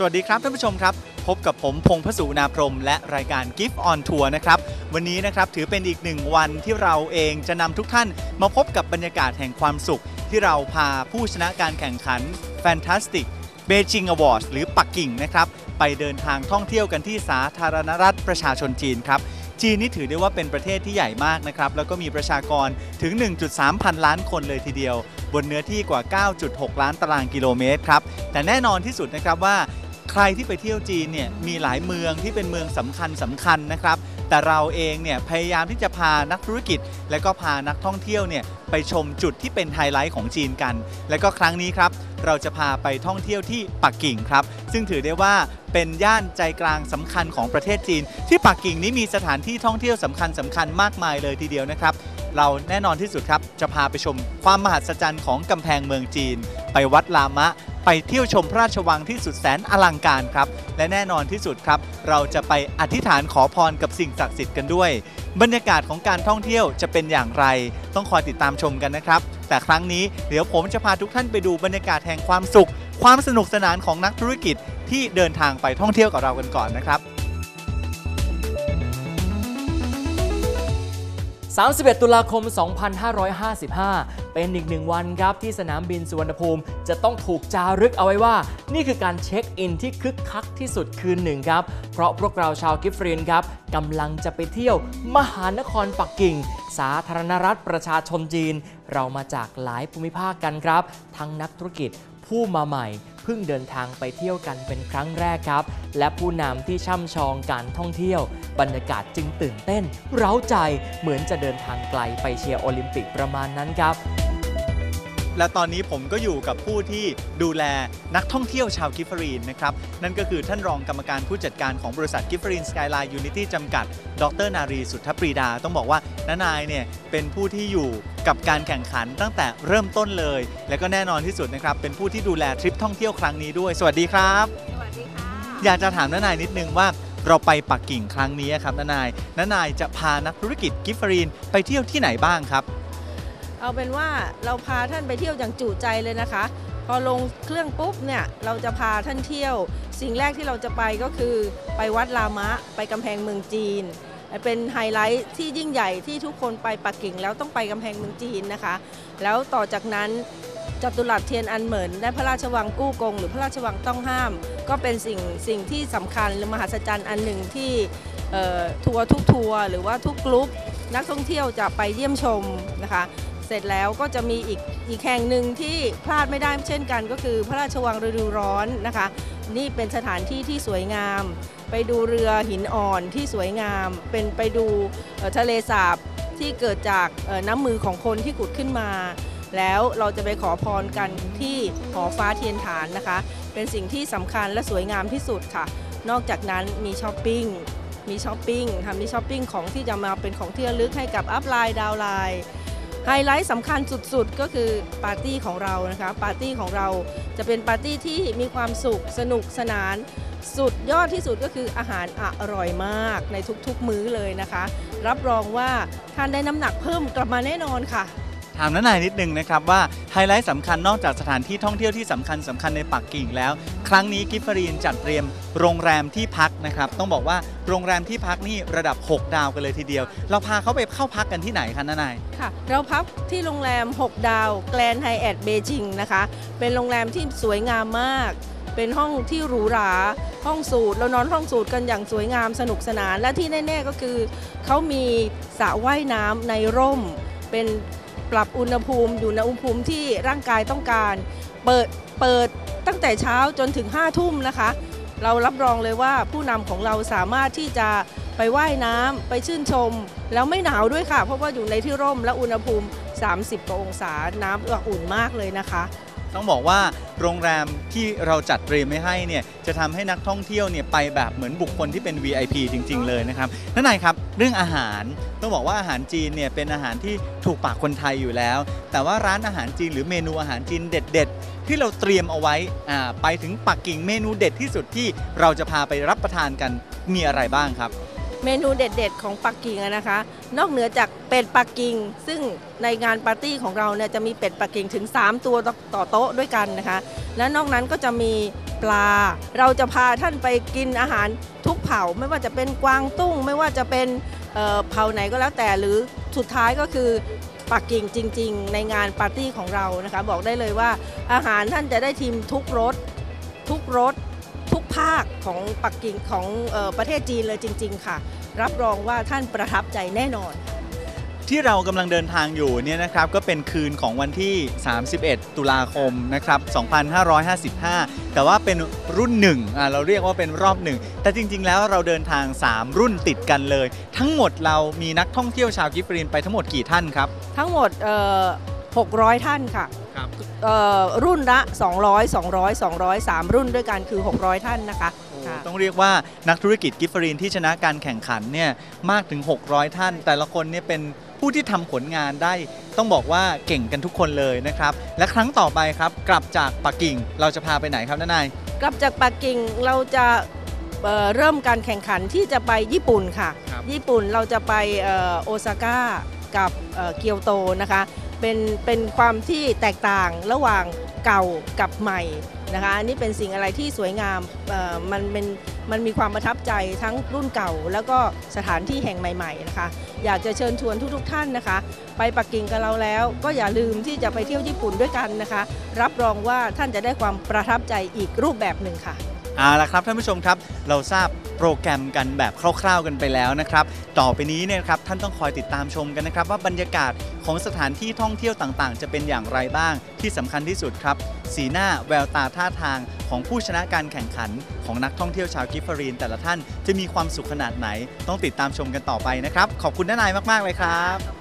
สวัสดีครับท่านผู้ชมครับ พบกับผมพงพสุนาพรม และรายการ Gift on Tour นะครับ วันนี้นะครับถือเป็นอีกหนึ่งวันที่เราเองจะนำทุกท่านมาพบกับบรรยากาศแห่งความสุข ที่เราพาผู้ชนะการแข่งขัน Fantastic Beijing Awards หรือปักกิ่งนะครับ ไปเดินทางท่องเที่ยวกันที่สาธารณรัฐประชาชนจีนครับจีนนี่ถือได้ว่าเป็นประเทศที่ใหญ่มากนะครับ แล้วก็มีประชากรถึง 1.3 พันล้านคนเลยทีเดียว บนเนื้อที่กว่า 9.6 ล้านตารางกิโลเมตรครับ แต่แน่นอนที่สุดนะครับว่า ใครที่ไปเที่ยวจีนเนี่ยมีหลายเมืองที่เป็นเมืองสำคัญสำคัญนะครับ แต่เราเองเนี่ยพยายามที่จะพานักธุรกิจ และก็พานักท่องเที่ยวเนี่ยไปชมจุดที่เป็นไฮไลท์ของจีนกัน และก็ครั้งนี้ครับ เราจะพาไปท่องเที่ยวที่ปักกิ่งครับ ซึ่งถือได้ว่าเป็นย่านใจกลางสำคัญของประเทศจีน ที่ปักกิ่งนี้มีสถานที่ท่องเที่ยวสำคัญสำคัญมากมายเลยทีเดียวนะครับ เราแน่นอนที่สุดครับจะพาไปชมความมหัศจรรย์ของกำแพงเมืองจีน ไปวัดลามะ ไปเที่ยวชมพระราชวังที่สุดแสนอลังการครับ และแน่นอนที่สุดครับ เราจะไปอธิษฐานขอพรกับสิ่งศักดิ์สิทธิ์กันด้วย บรรยากาศของการท่องเที่ยวจะเป็นอย่างไร ต้องคอยติดตามชมกันนะครับ แต่ครั้งนี้เดี๋ยวผมจะพาทุกท่านไปดูบรรยากาศแห่งความสุข ความสนุกสนานของนักธุรกิจที่เดินทางไปท่องเที่ยวกับเรากันก่อนนะครับ 31 ตุลาคม 2555 เป็นอีกหนึ่งวันครับที่สนามบินสุวรรณภูมิ จะต้องถูกจารึกเอาไว้ว่า นี่คือการเช็คอินที่คึกคักที่สุดคืนหนึ่งครับ เพราะพวกเราชาวกิฟฟรีนครับกำลังจะไปเที่ยว มหานครปักกิ่ง สาธารณรัฐประชาชนจีน เรามาจากหลายภูมิภาคกันครับ ทั้งนักธุรกิจผู้มาใหม่ พิ่งเดินทางไปเที่ยวกันเป็นครั้งแรกครับ และผู้นำที่ช่ำชองการท่องเที่ยว บรรยากาศจึงตื่นเต้น เร้าใจเหมือนจะเดินทางไกลไปเชียร์โอลิมปิกประมาณนั้นครับ และตอนนี้ผมก็อยู่กับผู้ที่ดูแลนักท่องเที่ยวชาวกิฟฟรีนนะครับ นั่นก็คือท่านรองกรรมการผู้จัดการของบริษัทกิฟฟรีนสกายไลน์ยูนิตี้จำกัด ดรนารีสุทธปรีดา ต้องบอกว่าน้านายเนี่ยเป็นผู้ที่อยู่กับการแข่งขันตั้งแต่เริ่มต้นเลย และก็แน่นอนที่สุดนะครับ เป็นผู้ที่ดูแลทริปท่องเที่ยวครั้งนี้ด้วย สวัสดีครับ สวัสดีค่ะ อยากจะถามน้านายนิดนึงว่าเราไปปักกิ่งครั้งนี้ครับน้านายน้านายจะพานักธุรกิจกิฟฟรีนไปเที่ยวที่ไหนบ้างครับ เอาเป็นว่าเราพาท่านไปเที่ยวอย่างจุใจเลยนะคะ พอลงเครื่องปุ๊บเนี่ยเราจะพาท่านเที่ยว สิ่งแรกที่เราจะไปก็คือไปวัดลามะ ไปกำแพงเมืองจีน เป็นไฮไลท์ที่ยิ่งใหญ่ที่ทุกคนไปปักกิ่งแล้วต้องไปกำแพงเมืองจีนนะคะ แล้วต่อจากนั้นจตุรัสเทียนอันเหมินและพระราชวังกู้กง หรือพระราชวังต้องห้าม ก็เป็นสิ่งสิ่งที่สำคัญหรือมหัศจรรย์อันหนึ่งที่ทัวร์ทุกทัวร์หรือว่าทุกกลุ่มนักท่องเที่ยวจะไปเยี่ยมชมนะคะ เสร็จแล้วก็จะมีอีกอีกแห่งหนึ่งที่พลาดไม่ได้เช่นกัน ก็คือพระราชวังฤดูร้อนนะคะ นี่เป็นสถานที่ที่สวยงาม ไปดูเรือหินอ่อนที่สวยงาม เป็นไปดูทะเลสาบที่เกิดจากน้ำมือของคนที่ขุดขึ้นมา แล้วเราจะไปขอพรกันที่หอฟ้าเทียนฐานนะคะ เป็นสิ่งที่สำคัญและสวยงามที่สุดค่ะ นอกจากนั้นมีช้อปปิ้งมีช้อปปิ้งค่ะมีช้อปปิ้งของที่จะมาเป็นของที่ระลึกให้กับอัพไลน์ดาวไลน์ ไฮไลท์สำคัญสุดๆ ก็คือปาร์ตี้ของเรานะคะปาร์ตี้ของเราจะเป็นปาร์ตี้ที่มีความสุขสนุกสนาน สุดยอดที่สุดก็คืออาหารอร่อยมากในทุกๆมื้อเลยนะคะ รับรองว่าท่านได้น้ำหนักเพิ่มกลับมาแน่นอนค่ะ ถามน้านายนิดนึงนะครับว่าไฮไลท์สำคัญนอกจากสถานที่ท่องเที่ยวที่สำคัญสำคัญในปักกิ่งแล้ว ครั้งนี้กิฟฟรีนจัดเตรียมโรงแรมที่พักนะครับต้องบอกว่าโรงแรมที่พักนี่ระดับ 6 ดาวกันเลยทีเดียว เราพาเขาไปเข้าพักกันที่ไหนคะน้านายค่ะเราพักที่โรงแรม 6 ดาวแกลนไฮแอดเบจิงนะคะเป็นโรงแรมที่สวยงามมากเป็นห้องที่หรูหราห้องสูตรเรานอนห้องสูตรกันอย่างสวยงามสนุกสนาน และที่แน่ ๆก็คือ เขามีสระว่ายน้ำในร่ม เป็น ปรับอุณหภูมิอยู่ในอุณหภูมิที่ร่างกายต้องการ เปิดเปิดตั้งแต่เช้าจนถึง5ทุ่มนะคะ เรารับรองเลยว่าผู้นำของเราสามารถที่จะไปว่ายน้ำไปชื่นชม แล้วไม่หนาวด้วยค่ะ เพราะว่าอยู่ในที่ร่มและอุณหภูมิ 30กว่าองศา น้ำอุ่นมากเลยนะคะ ต้องบอกว่าโรงแรมที่เราจัดเตรียมไว้ให้เนี่ยจะทำให้นักท่องเที่ยวเนี่ยไปแบบเหมือนบุคคลที่เป็น VIP จริง ๆ เลยนะครับนั่นนายครับเรื่องอาหารต้องบอกว่าอาหารจีนเนี่ยเป็นอาหารที่ถูกปากคนไทยอยู่แล้ว แต่ว่าร้านอาหารจีนหรือเมนูอาหารจีนเด็ด ๆ ที่เราเตรียมเอาไว้อ่าไปถึงปักกิ่งเมนูเด็ดที่สุดที่เราจะพาไปรับประทานกันมีอะไรบ้างครับ เมนูเด็ด ๆ ของปักกิ่งนะคะ นอกเหนือจากเป็ดปักกิ่ง ซึ่งในงานปาร์ตี้ของเราเนี่ยจะมีเป็ดปักกิ่งถึง 3 ตัวต่อโต๊ะด้วยกันนะคะ และนอกนั้นก็จะมีปลา เราจะพาท่านไปกินอาหารทุกเผ่า ไม่ว่าจะเป็นกวางตุ้ง ไม่ว่าจะเป็นเผ่าไหนก็แล้วแต่หรือสุดท้ายก็คือปักกิ่งจริง ๆ ในงานปาร์ตี้ของเรานะคะ บอกได้เลยว่าอาหารท่านจะได้ทิมทุกรสทุกรส ทุกภาคของปักกิ่งของเออประเทศจีนเลยจริง ๆ ค่ะ รับรองว่าท่านประทับใจแน่นอน ที่เรากำลังเดินทางอยู่เนี่ยนะครับก็เป็นคืนของวันที่ 31 ตุลาคมนะครับ2555 แต่ว่าเป็นรุ่นหนึ่งอ่าเราเรียกว่าเป็นรอบหนึ่งแต่จริง ๆ แล้วเราเดินทาง 3 รุ่นติดกันเลย ทั้งหมดเรามีนักท่องเที่ยวชาวกิฟฟรีนไปทั้งหมดกี่ท่านครับ ทั้งหมดเอ่อ600 ท่านค่ะค รับเอ่อรุ่นละ 200 200 200 3 รุ่นด้วยกันคือ 600 ท่านนะคะค่ะต้องเรียกว่านักธุรกิจกิฟฟรีนที่ชนะการแข่งขันเนี่ยมากถึง 600 ท่าน แต่ละคนเนี่ยเป็นผู้ที่ทำผลงานได้ต้องบอกว่าเก่งกันทุกคนเลยนะครับ และครั้งต่อไปครับ กลับจากปักกิ่งเราจะพาไปไหนครับน้านาย กลับจากปักกิ่งเราจะเอ่อเริ่มการแข่งขันที่จะไปญี่ปุ่นค่ะครับญี่ปุ่นเราจะไปเอ่อโอซาก้ากับเอ่อเกียวโตนะคะ เป็นเป็นความที่แตกต่างระหว่างเก่ากับใหม่นะคะอันนี้เป็นสิ่งอะไรที่สวยงามเอ่อมันเป็นมันมีความประทับใจทั้งรุ่นเก่า แล้วก็สถานที่แห่งใหม่ๆนะคะ อยากจะเชิญชวนทุกๆท่านนะคะ ไปปักกิ่งกับเราแล้ว ก็อย่าลืมที่จะไปเที่ยวญี่ปุ่นด้วยกันนะคะ รับรองว่าท่านจะได้ความประทับใจอีกรูปแบบหนึ่งค่ะ เอาละครับท่านผู้ชมครับ เราทราบโปรแกรมกันแบบคร่าว ๆกันไปแล้วนะครับ ต่อไปนี้เนี่ยครับท่านต้องคอยติดตามชมกันนะครับ ว่าบรรยากาศของสถานที่ท่องเที่ยวต่างๆ จะเป็นอย่างไรบ้างที่สำคัญที่สุดครับ สีหน้าแววตาท่าทางของผู้ชนะการแข่งขัน ของนักท่องเที่ยวชาวกิฟฟรีน แต่ละท่านจะมีความสุขขนาดไหน ต้องติดตามชมกันต่อไปนะครับ ขอบคุณน้านายมากๆเลยครับ